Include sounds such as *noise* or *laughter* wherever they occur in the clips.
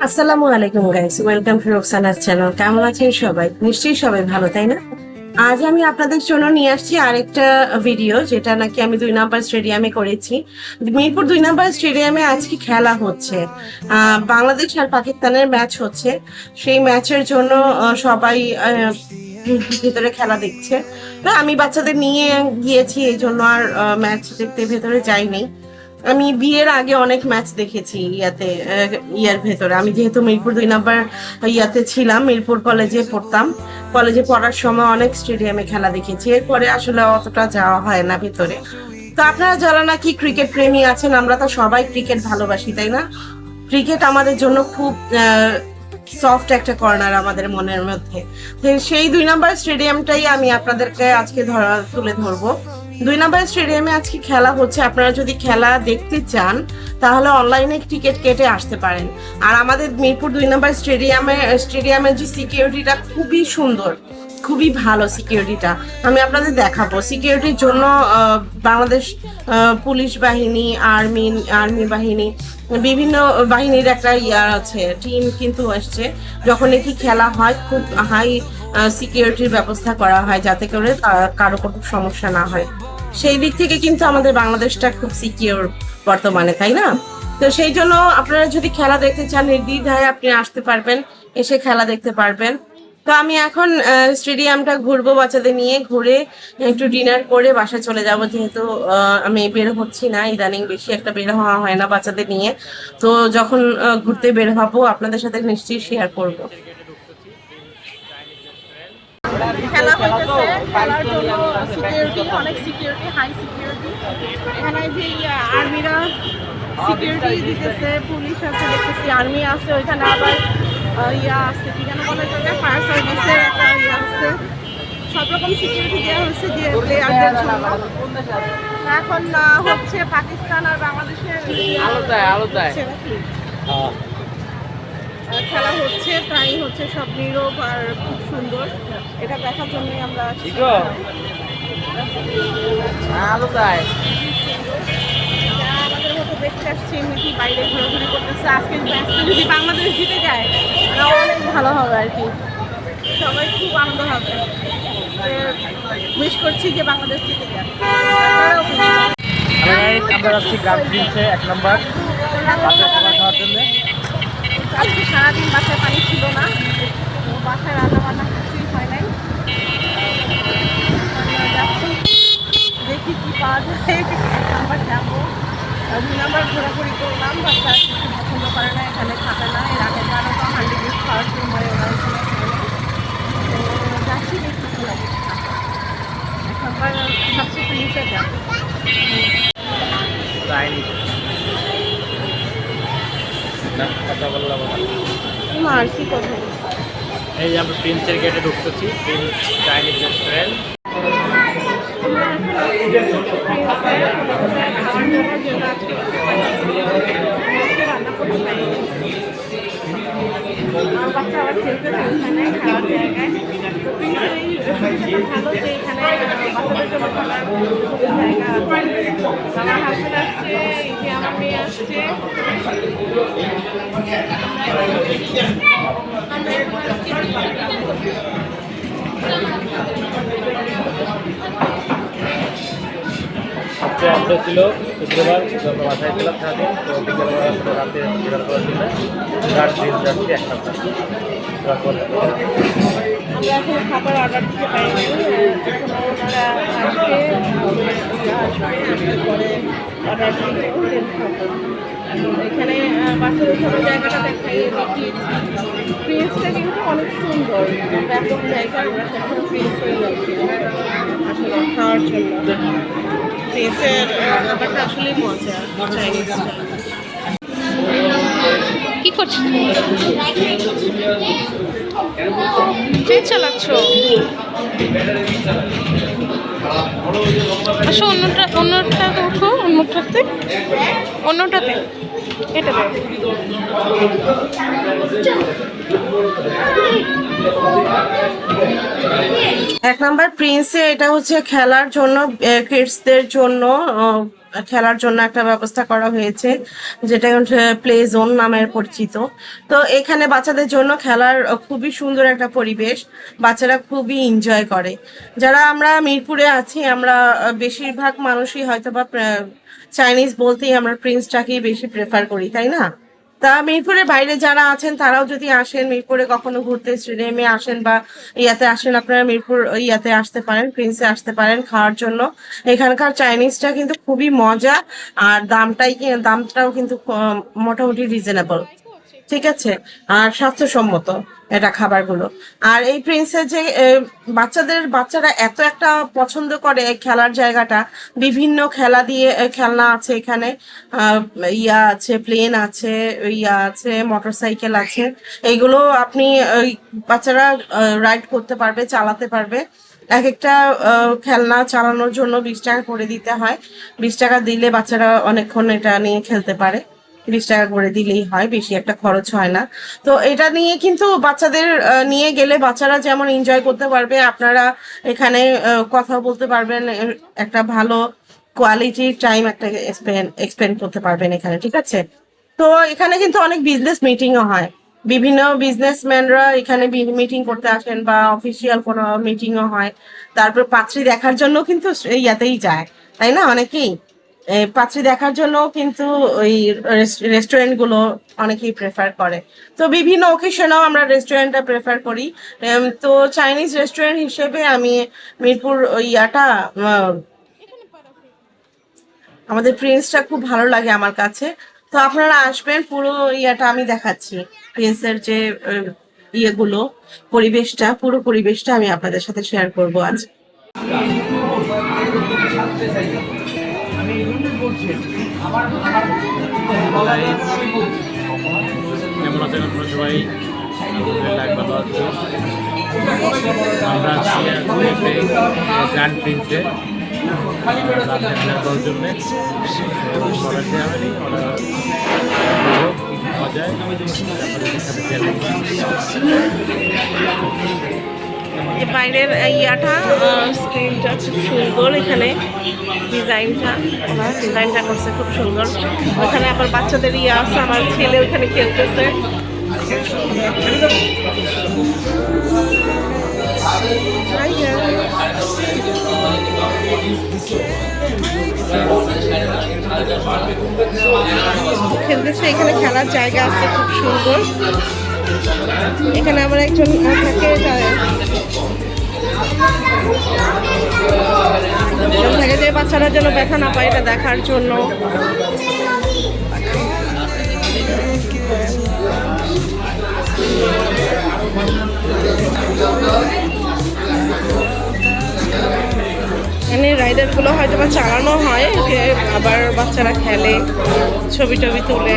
আসসালামু আলাইকুম guys welcome to রোকসানার চ্যানেল কেমন আছেন সবাই? নিশ্চয়ই সবাই ভালো, তাই না? আজ আমি আপনাদের জন্য নিয়ে আসছি আরেকটা ভিডিও যেটা নাকি আমি দুই নাম্বার স্টেডিয়ামে করেছি। মিরপুর দুই নাম্বার স্টেডিয়ামে আজকে খেলা হচ্ছে। বাংলাদেশ আর পাকিস্তানের ম্যাচ হচ্ছে। সেই ম্যাচের জন্য সবাই ভিতরে খেলা দেখছে। আমি বাচ্চাদের নিয়ে গিয়েছি, এই জন্য আর ম্যাচ দেখতে ভেতরে যাইনি। আমি বিয়ের আগে অনেক ম্যাচ দেখেছি ইয়াতে ইয়ার ভেতরে। আমি যেহেতু মিরপুর দুই নাম্বার ইয়াতে ছিলাম, মিরপুর কলেজে পড়তাম। কলেজে পড়ার সময় অনেক স্টেডিয়ামে খেলা দেখেছি। এরপরে আসলে অতটা যাওয়া হয় না ভেতরে। তো আপনারা যারা নাকি ক্রিকেট প্রেমী আছেন, আমরা তো সবাই ক্রিকেট ভালোবাসি, তাই না? ক্রিকেট আমাদের জন্য খুব সফট একটা কর্নার আমাদের মনের মধ্যে। সেই দুই নাম্বার স্টেডিয়ামটাই আমি আপনাদেরকে আজকে ধরা, তুলে ধরবো। দুই নাম্বার স্টেডিয়ামে আজকে খেলা হচ্ছে। আপনারা যদি খেলা দেখতে চান, তাহলে অনলাইনে টিকিট কেটে আসতে পারেন। আর আমাদের মিরপুর দুই নাম্বার স্টেডিয়ামে, স্টেডিয়ামের যে সিকিউরিটিটা খুবই সুন্দর, খুবই ভালো সিকিউরিটিটা আমি আপনাদের দেখাবো। সিকিউরিটির জন্য বাংলাদেশ পুলিশ বাহিনী আর্মি আর্মি বাহিনী, বিভিন্ন বাহিনীর একটা ইয়ার আছে টিম কিন্তু আসছে। যখন নাকি খেলা হয়, খুব হাই সিকিউরিটির ব্যবস্থা করা হয়, যাতে করে কারও কোনো সমস্যা না হয়। সেই দিক থেকে কিন্তু আমাদের বাংলাদেশটা খুব সিকিউর বর্তমানে, তাই না? তো সেই জন্য আপনারা যদি খেলা দেখতে চান, নির্দ্বিধায় আপনি আসতে পারবেন, এসে খেলা দেখতে পারবেন। তো আমি এখন স্টেডিয়ামটা ঘুরবো বাচ্চাদের নিয়ে, ঘুরে একটু ডিনার করে বাসায় চলে যাব, যেহেতু আমি বের হচ্ছি না, ইদানিং বেশি একটা বের হওয়া হয় না বাচ্চাদের নিয়ে। তো যখন ঘুরতে বের হব, আপনাদের সাথে নিশ্চয়ই শেয়ার করব। খেলা হইতেছে খেলার জন্য সিকিউরিটি অনেক সিকিউরিটি হাই সিকিউরিটি এখানে যে আর্মিরা সিকিউরিটি দিতেছে পুলিশ আছে দেখতেছি আর্মি আছে ওইখানে আবার ইয়া আছে কি যেন বলে ফায়ার সার্ভিসের একটা ইয়া আছে। সব রকম সিকিউরিটি দেওয়া হচ্ছে যে প্লেয়ারদের জন্য। এখন হচ্ছে পাকিস্তান আর বাংলাদেশের নাকি? আহ, খেলা হচ্ছে প্রায় হচ্ছে সব নীরব আর খুব সুন্দর। এটা দেখার জন্যই আমরা আমাদের মতো দেখতে আসছে এমনিতে বাইরে ঘোরাঘুরি করতেছে। আজকে যদি বাংলাদেশ জিতে যায় অনেক ভালো হবে আর কি। সবাই খুব আনন্দ হবে। উইশ করছি যে বাংলাদেশ জিতে যায়। আমরা গ্রাম এক নম্বর বাসের খাবার খাওয়ার জন্য আজকে সারাদিন বাসায় পানি ছিল না। বাসায় রান্না বান্না কিছুই হয় নাই। আমরা দেখি কি পাওয়া যায়। *laughs* নাম্বার যাব। দুই নাম্বার ঘোরাঘুরি করলাম বাচ্চা কিছু পছন্দ করে না এখানে খাবে না এর আগের বারও তো হান্ডি গিফট খাওয়ার সময় ওরা ওখানে খায় না। তো যাচ্ছি দেখি কি অবস্থা এখনকার ভাবছি পুলিশে যাব চাইনিজ না কথা বললাম না। আর কি কথা এই যে আমরা প্রিন্সের গেটে ঢুকতেছি প্রিন্স চাইনিজ রেস্টুরেন্ট আমার হাজবেন্ড আসছে আমার আসছে। সবচেয়ে অর্থ ছিল শুক্রবার, যখন বাসায় ছিলাম সারাদিন তো বিকেলবেলা রাতে ডিনার করার জন্য প্রিন্স যাচ্ছি এক সপ্তাহ আমরা এখন খাবার অর্ডার দিতে এখন ওনারা পরে অর্ডার দিলে এখানে বাচ্চাদের সব জায়গাটা দেখাই প্রিন্সটা কিন্তু অনেক সুন্দর। ব্যাপক জায়গা, আমরা সেখানে প্রিন্স আসলেই মজা কি করছ ট্রেন চালাচ্ছ? অন্যটা অন্যটাতে। অন্যটাতে। এক নাম্বার প্রিন্সে এটা হচ্ছে খেলার জন্য কিডসদের জন্য খেলার জন্য একটা ব্যবস্থা করা হয়েছে, যেটা প্লে জোন নামের পরিচিত। তো এখানে বাচ্চাদের জন্য খেলার খুবই সুন্দর একটা পরিবেশ, বাচ্চারা খুবই এনজয় করে। যারা আমরা মিরপুরে আছি, আমরা বেশিরভাগ মানুষই হয়তো বা চাইনিজ বলতেই আমরা প্রিন্সটাকেই বেশি প্রেফার করি, তাই না? তা মিরপুরের বাইরে যারা আছেন, তারাও যদি আসেন মিরপুরে কখনো ঘুরতে, স্টেডিয়ামে আসেন বা ইয়াতে আসেন, আপনারা মিরপুর ইয়াতে আসতে পারেন প্রিন্সে আসতে পারেন খাওয়ার জন্য। এখানকার চাইনিজটা কিন্তু খুবই মজা, আর দামটাই দামটাও কিন্তু মোটামুটি রিজনেবল ঠিক আছে? আর স্বাস্থ্যসম্মত এটা খাবারগুলো। আর এই প্রিন্সের যে বাচ্চাদের, বাচ্চারা এত একটা পছন্দ করে খেলার জায়গাটা, বিভিন্ন খেলা দিয়ে খেলনা আছে এখানে। ইয়া আছে প্লেন আছে, ইয়া আছে মোটরসাইকেল আছে। এইগুলো আপনি বাচ্চারা রাইড করতে পারবে, চালাতে পারবে। এক একটা খেলনা চালানোর জন্য বিশ টাকা করে দিতে হয়। বিশ টাকা দিলে বাচ্চারা অনেকক্ষণ এটা নিয়ে খেলতে পারে। তিরিশ টাকা করে দিলেই হয়, বেশি একটা খরচ হয় না। তো এটা নিয়ে কিন্তু বাচ্চাদের নিয়ে গেলে বাচ্চারা যেমন এনজয় করতে পারবে, আপনারা এখানে কথা বলতে পারবেন একটা ভালো কোয়ালিটি টাইম একটা এক্সপেন্ড করতে পারবেন এখানে, ঠিক আছে? তো এখানে কিন্তু অনেক বিজনেস মিটিংও হয়। বিভিন্ন বিজনেসম্যানরা এখানে মিটিং করতে আসেন বা অফিসিয়াল কোনো মিটিংও হয়। তারপর পাত্রী দেখার জন্য কিন্তু ইয়াতেই যায়, তাই না? অনেকেই। পাত্রী দেখার জন্য কিন্তু ওই রেস্টুরেন্টগুলো অনেকেই প্রেফার করে। তো বিভিন্ন ওকেশনেও আমরা রেস্টুরেন্টটা প্রেফার করি। তো চাইনিজ রেস্টুরেন্ট হিসেবে আমি মিরপুর ওই ইয়াটা আমাদের প্রিন্সটা খুব ভালো লাগে আমার কাছে। তো আপনারা আসবেন, পুরো ইয়াটা আমি দেখাচ্ছি। প্রিন্সের যে ইয়েগুলো, পরিবেশটা, পুরো পরিবেশটা আমি আপনাদের সাথে শেয়ার করব আজ। কেমন আছেন আপনারা সবাই? আমরা গ্র্যান্ড প্রিন্সে জন্যে। অর্ডার দেওয়া হয়নি এই বাইরের ইয়াটা স্ক্রিনটা খুব সুন্দর এখানে। ডিজাইনটা ওরা ডিজাইনটা করছে খুব সুন্দর। ওখানে আবার বাচ্চাদের ইয়ে আছে, আমার ছেলে ওখানে খেলতেছে। খেলতেছে, এখানে খেলার জায়গা আছে, খুব সুন্দর। এখানে আমার একজন থাকে থাকে যে বাচ্চারা যেন ব্যথা না পায়, এটা দেখার জন্য। এখানে রাইডারগুলো হয়তো বা চালানো হয় আবার বাচ্চারা খেলে ছবি টবি তুলে।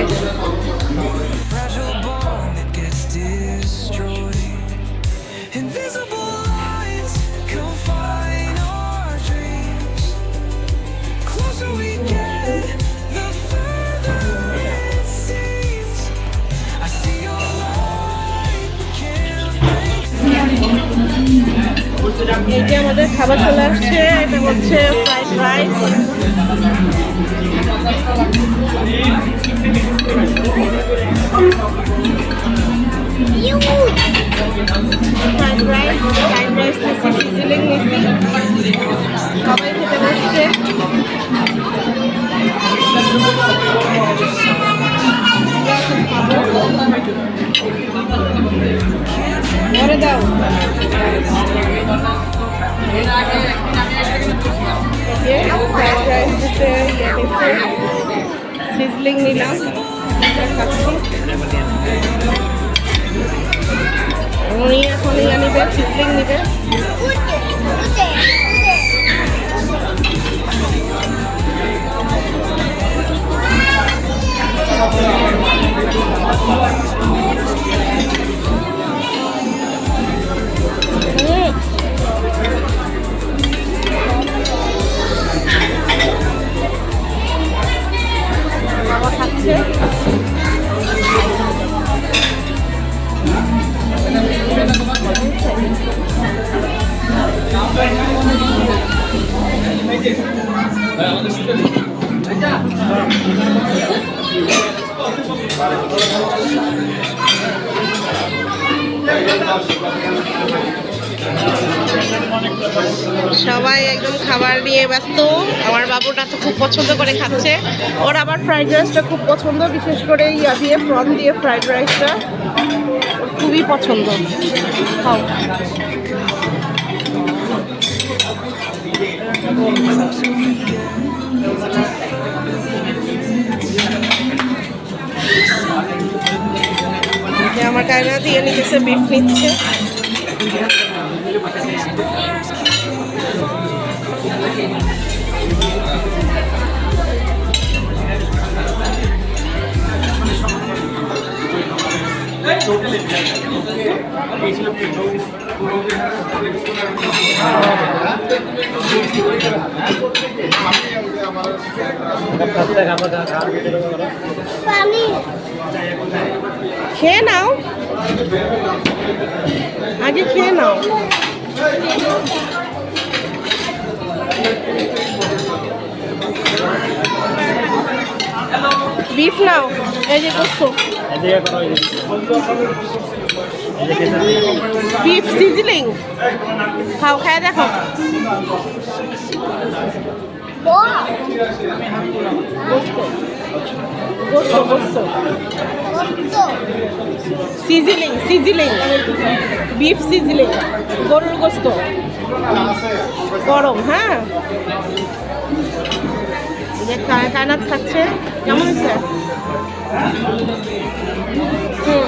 খাবার চলে আসছে, এটা হচ্ছে fried rice. Fried rice fried rice নিচ্ছি সিজিলিং নিচ্ছি সবাই খেতে বসছে। সিজলিং নিলাম উনি এখন ইয়ে নিবে সিজলিং নিবে সবাই একদম খাবার নিয়ে ব্যস্ত। আমার বাবুটা তো খুব পছন্দ করে খাচ্ছে। ওর আবার ফ্রাইড রাইসটা খুব পছন্দ, বিশেষ করে ইয়া দিয়ে ফ্রন দিয়ে ফ্রাইড রাইসটা ওর খুবই পছন্দ। খাও। কায়না দিয়ে নিতেছে বিফ নিচ্ছে। খেয়ে নাও। আগে খেয়ে নাও। বিফ নাও এই যে করছ বিফ সিজলিং। খাও খায় দেখো। গোস্ত গোস্ত গোস্ত সিজিলিং সিজিলিং। Beef sizzling. গরুর গোস্ত। গরম হ্যাঁ। কায়নাত খাচ্ছে। কেমন হয়েছে? হুম।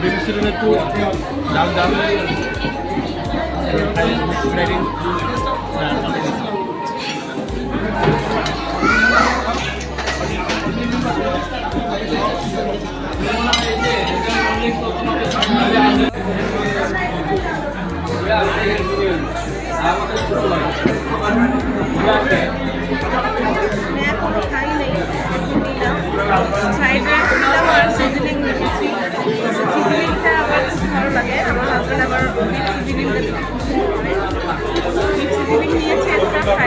বিবিসির একটু ডাল ডাল আমি এখনও খাই নাই ফ্রাইড রাইস নিলাম আর সিজনিং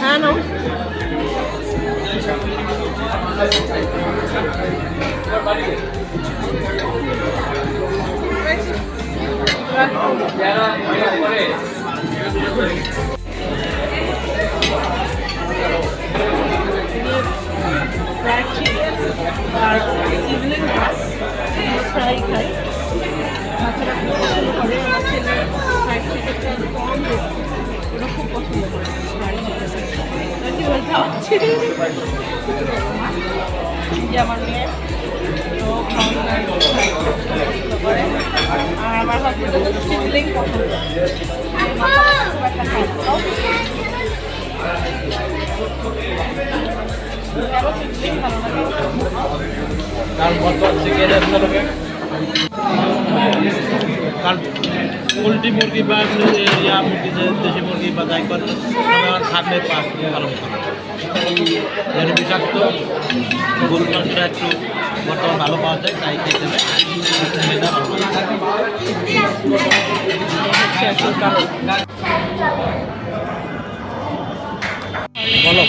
হ্যাঁ নাও ফ্রাইড পছন্দ খুব একটা খাই না। আরও সিজলিং ভালো লাগে তার মতো চিকেনের তরফে কারণ পোলট্রি মুরগি বা ইয়া মুরগি যে দেশি মুরগি বা যাই করে আমার খাদ্যে পাস ভালো মতো বিষাক্ত, গরুর মাংসটা একটু বর্তমান ভালো পাওয়া যায় তাই খেতে বলো।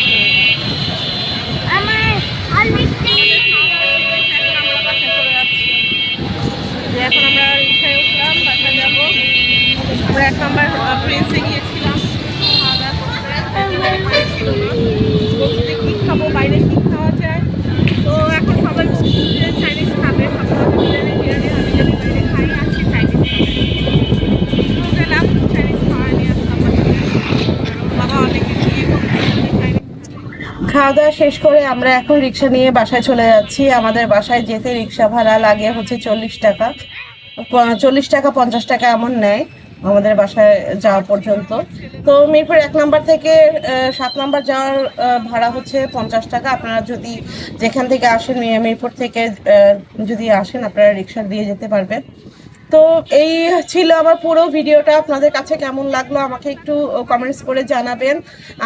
এখন আমরা রিক্সায় উঠলাম বাসায় যাব। আমরা এক নম্বর প্রিন্সে খাওয়া দাওয়া শেষ করে আমরা এখন রিক্সা নিয়ে বাসায় চলে যাচ্ছি। আমাদের বাসায় যেতে রিক্সা ভাড়া লাগে হচ্ছে চল্লিশ টাকা। চল্লিশ টাকা, পঞ্চাশ টাকা এমন নেয় আমাদের বাসায় যাওয়া পর্যন্ত। তো মিরপুর এক নাম্বার থেকে সাত নাম্বার যাওয়ার ভাড়া হচ্ছে পঞ্চাশ টাকা। আপনারা যদি যেখান থেকে আসেন মিরপুর থেকে যদি আসেন আপনারা রিক্সা দিয়ে যেতে পারবেন। তো এই ছিল আমার পুরো ভিডিওটা। আপনাদের কাছে কেমন লাগল আমাকে একটু কমেন্টস করে জানাবেন।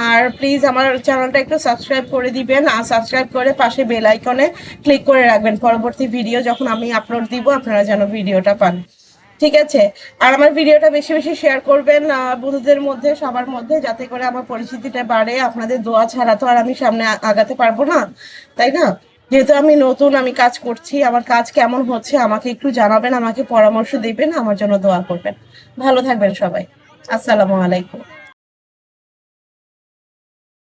আর প্লিজ আমার চ্যানেলটা একটু সাবস্ক্রাইব করে দিবেন। আর সাবস্ক্রাইব করে পাশে বেল আইকনে ক্লিক করে রাখবেন। পরবর্তী ভিডিও যখন আমি আপলোড দিব, আপনারা যেন ভিডিওটা পান। ঠিক আছে? আর আমার ভিডিওটা বেশি বেশি শেয়ার করবেন বন্ধুদের মধ্যে, সবার মধ্যে, যাতে করে আমার পরিচিতিটা বাড়ে। আপনাদের দোয়া ছাড়া তো আর আমি সামনে আগাতে পারব না। তাই না? যেহেতু আমি নতুন, আমি কাজ করছি, আমার কাজ কেমন হচ্ছে আমাকে একটু জানাবেন, আমাকে পরামর্শ দিবেন, আমার জন্য দোয়া করবেন। ভালো থাকবেন সবাই। আসসালামু আলাইকুম।